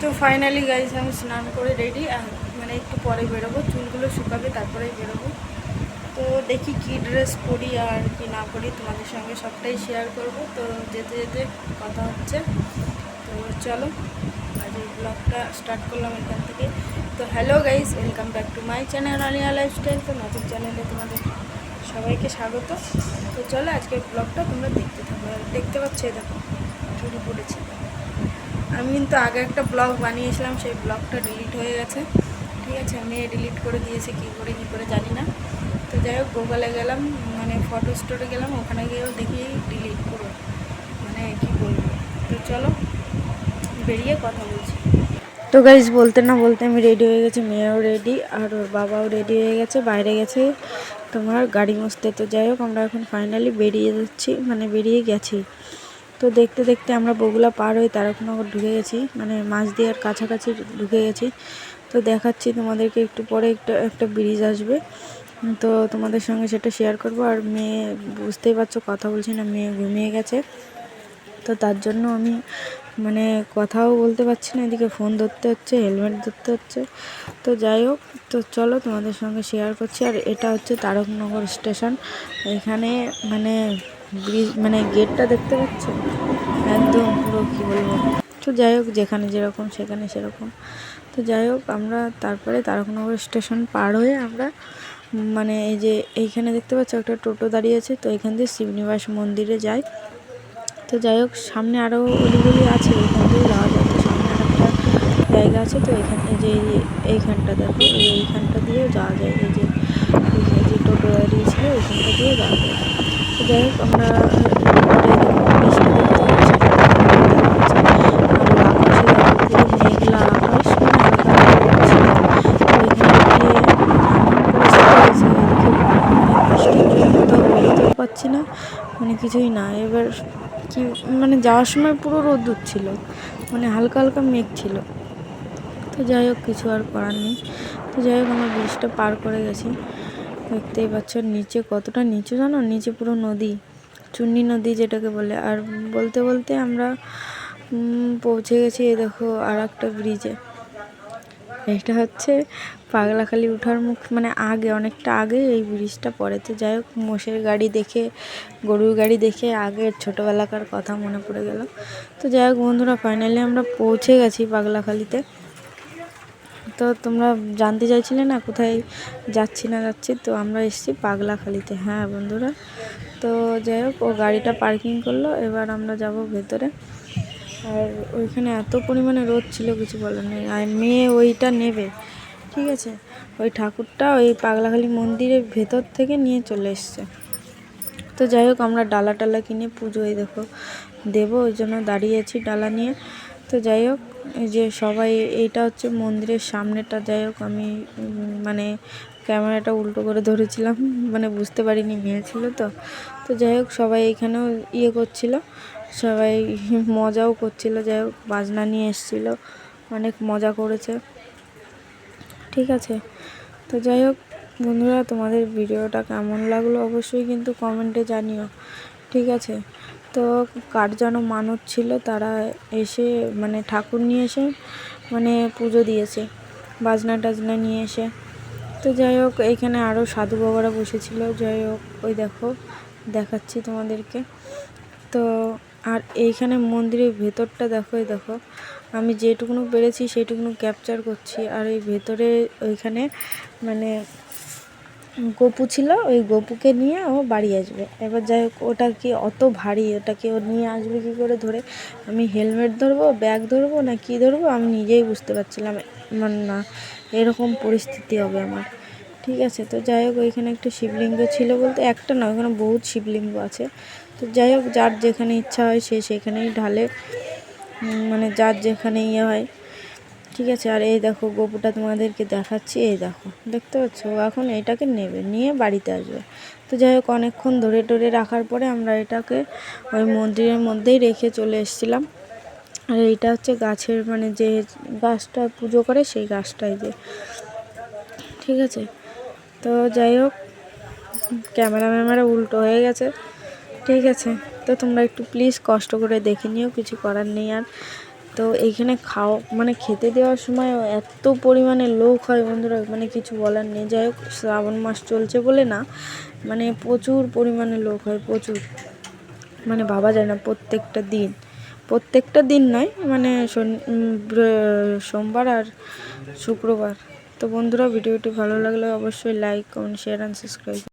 তো finally guys আমি স্নান করে রেডি মানে একটু পরে বেরোবো। চুলগুলো শুকাবে, তারপরেই বেরোবো। তো দেখি কি ড্রেস পরি আর কি না পরি, তোমাদের সঙ্গে সবটাই শেয়ার করব। তো যেতে যেতে কথা হচ্ছে। তো চলো, আজ এই ব্লগটা স্টার্ট করলাম এখান থেকে। তো hello guys welcome back to my channel Aliya lifestyle তো নতুন চ্যানেলে তোমাদের সবাইকে স্বাগত। তো চলো, আজকের ব্লগটা তোমরা দেখতে থাকো। দেখতে পাচ্ছ দেখো চুরি পড়েছি। আমি কিন্তু আগে একটা ব্লগ বানিয়েছিলাম, সেই ব্লগটা ডিলিট হয়ে গেছে। ঠিক আছে মেয়ে ডিলিট করে দিয়েছে, কী করে কী করে জানি না। তো যাই হোক গুগলে গেলাম মানে ফটো স্টোরে গেলাম, ওখানে গিয়েও দেখি ডিলিট পুরো মানে কী বলব। তো চলো, বেরিয়ে কথা বলছি। তো গাইজ বলতে না বলতে আমি রেডি হয়ে গেছি, মেয়েও রেডি আর ওর বাবাও রেডি হয়ে গেছে, বাইরে গেছে তোমার গাড়ি মসতে তো যাই হোক, আমরা এখন ফাইনালি বেরিয়ে যাচ্ছি মানে বেরিয়ে গেছি। তো দেখতে দেখতে আমরা বগুলা পার হয়ে তারকনগর ঢুকে গেছি। মানে মাছ দিয়ার কাছাকাছি ঢুকে গেছি। তো দেখাচ্ছি তোমাদেরকে একটু পরে একটা একটা ব্রিজ আসবে। তো তোমাদের সঙ্গে সেটা শেয়ার করব। আর মেয়ে বুঝতেই পারছ, কথা বলছি না, মেয়ে ঘুমিয়ে গেছে। তো তার জন্য আমি মানে কথাও বলতে পারছি না, এদিকে ফোন ধরতে হচ্ছে হেলমেট ধরতে হচ্ছে। তো যাই হোক, তো চলো তোমাদের সঙ্গে শেয়ার করছি। আর এটা হচ্ছে তারকনগর স্টেশন এখানে মানে ব্রিজ মানে গেটটা দেখতে পাচ্ছ? একদম পুরো কী বলব? তো যাই হোক, যেখানে যেরকম, সেখানে সেরকম। তো যাই হোক, আমরা তারপরে তারকনগর স্টেশন পার হয়ে আমরা মানে এই যে এইখানে দেখতে পাচ্ছ একটা টোটো দাঁড়িয়ে আছে, তো এখান দিয়ে শিবনিবাস মন্দিরে যাই। তো যাই হোক, সামনে আরও অলিগলি আছে, এখান দিয়ে যাওয়া যাবে সামনে আর একটা জায়গা আছে, তো এখানে যে এইখানটা দেখো এইখানটা দিয়েও যাওয়া যায়। এই যে টোটো দাঁড়িয়ে ছিল, ওইখানটা দিয়ে যাওয়া যায়। যাই হোক, আমরা পাচ্ছি না মানে কিছুই না। এবার কি মানে যাওয়ার সময় পুরো রোদ্দুর ছিল মানে হালকা হালকা মেঘ ছিল। তো যাই হোক, কিছু আর করার নেই। তো যাই হোক, আমরা ব্রিজটা পার করে গেছি। দেখতেই পাচ্ছ নিচে কতটা নিচু জানো? নিচে পুরো নদী। চুন্নি নদী যেটাকে বলে। আর বলতে বলতে আমরা পৌঁছে গেছি এই দেখো আর একটা ব্রিজে এটা হচ্ছে পাগলাখালি উঠার মুখ। মানে আগে, অনেকটা আগে এই ব্রিজটা পড়ে। তো যাই হোক, মোষের গাড়ি দেখে, গরুর গাড়ি দেখে আগের ছোটোবেলাকার কথা মনে পড়ে গেল। তো যাই হোক বন্ধুরা ফাইনালি আমরা পৌঁছে গেছি পাগলাখালিতে। তো তোমরা জানতে চাইছিলে না কোথায় যাচ্ছি না যাচ্ছি, তো আমরা এসেছি পাগলাখালিতে। হ্যাঁ বন্ধুরা, তো যাই হোক, ও গাড়িটা পার্কিং করল, এবার আমরা যাব ভেতরে। আর ওইখানে এত পরিমাণে রোদ ছিল, কিছু বলার নেই। আর মেয়ে ওইটা নেবে, ঠিক আছে? ওই ঠাকুরটা ওই পাগলাখালি মন্দিরের ভেতর থেকে নিয়ে চলে এসছে। তো যাই হোক, আমরা ডালা টালা কিনে পুজোয় দেখো, দেবো, ওই জন্য দাঁড়িয়েছি ডালা নিয়ে। তো যাই হোক, এই যে সবাই, এইটা হচ্ছে মন্দিরের সামনেটা যাই হোক আমি মানে ক্যামেরাটা উল্টো করে ধরেছিলাম মানে বুঝতে পারিনি মেয়ে ছিল তো। তো যাই হোক, সবাই এখানেও ইয়ে করছিল, সবাই মজাও করছিল, যাই হোক বাজনা নিয়ে এসেছিল, অনেক মজা করেছে। ঠিক আছে, তো যাই হোক বন্ধুরা, তোমাদের ভিডিওটা কেমন লাগল অবশ্যই কিন্তু কমেন্টে জানিও। ঠিক আছে তো কার যেন মানত ছিল, তারা এসে মানে ঠাকুর নিয়ে এসে মানে পুজো দিয়েছে, বাজনা টাজনা নিয়ে এসে। তো যাই হোক এইখানে আরও সাধু বাবারা বসেছিল। যাই হোক, ওই দেখো, দেখাচ্ছি তোমাদেরকে। তো আর এইখানে মন্দিরের ভেতরটা দেখো, এই দেখো। আমি যেটুকুনো পেরেছি, সেইটুকুনো ক্যাপচার করছি। আর এই ভেতরে ওইখানে মানে গপু ছিল, ওই গপুকে নিয়ে ও বাড়ি আসবে। এবার যাই হোক, ওটা কি অত ভারী? ওটাকে ও নিয়ে আসবে কী করে ধরে? আমি হেলমেট ধরবো, ব্যাগ ধরবো না কি ধরবো? আমি নিজেই বুঝতে পারছিলাম মানে না, এরকম পরিস্থিতি হবে আমার। ঠিক আছে, তো যাই হোক, ওইখানে একটা শিবলিঙ্গ ছিল বলতে, একটা না ওইখানে বহুত শিবলিঙ্গ আছে। তো যাই হোক, যার যেখানে ইচ্ছা হয়, সে সেখানেই ঢালে মানে যার যেখানে ইয়ে হয়। ঠিক আছে, আর এই দেখো গোপুটা তোমাদেরকে দেখাচ্ছি, এই দেখো, দেখতে পাচ্ছ? এখন এটাকে নেবে, নিয়ে বাড়িতে আসবে। তো যাই হোক, অনেকক্ষণ ধরে টরে রাখার পরে আমরা এটাকে ওই মন্দিরের মধ্যেই রেখে চলে এসেছিলাম। আর এইটা হচ্ছে গাছের মানে যে গাছটা পুজো করে সেই গাছটাই যে। ঠিক আছে? তো যাই হোক, ক্যামেরা ম্যামেরা উল্টো হয়ে গেছে। ঠিক আছে? তো তোমরা একটু প্লিজ কষ্ট করে দেখে নিও, কিছু করার নেই আর। তো এইখানে খাও মানে খেতে দেওয়ার সময় এত পরিমাণে লোক হয় বন্ধুরা মানে কিছু বলার নেই। যাই হোক, শ্রাবণ মাস চলছে বলে না মানে প্রচুর পরিমাণে লোক হয়, প্রচুর। মানে ভাবা যায় না প্রত্যেকটা দিন। প্রত্যেকটা দিন নয় মানে সোমবার আর শুক্রবার। তো বন্ধুরা, ভিডিওটি ভালো লাগলে অবশ্যই like comment share and subscribe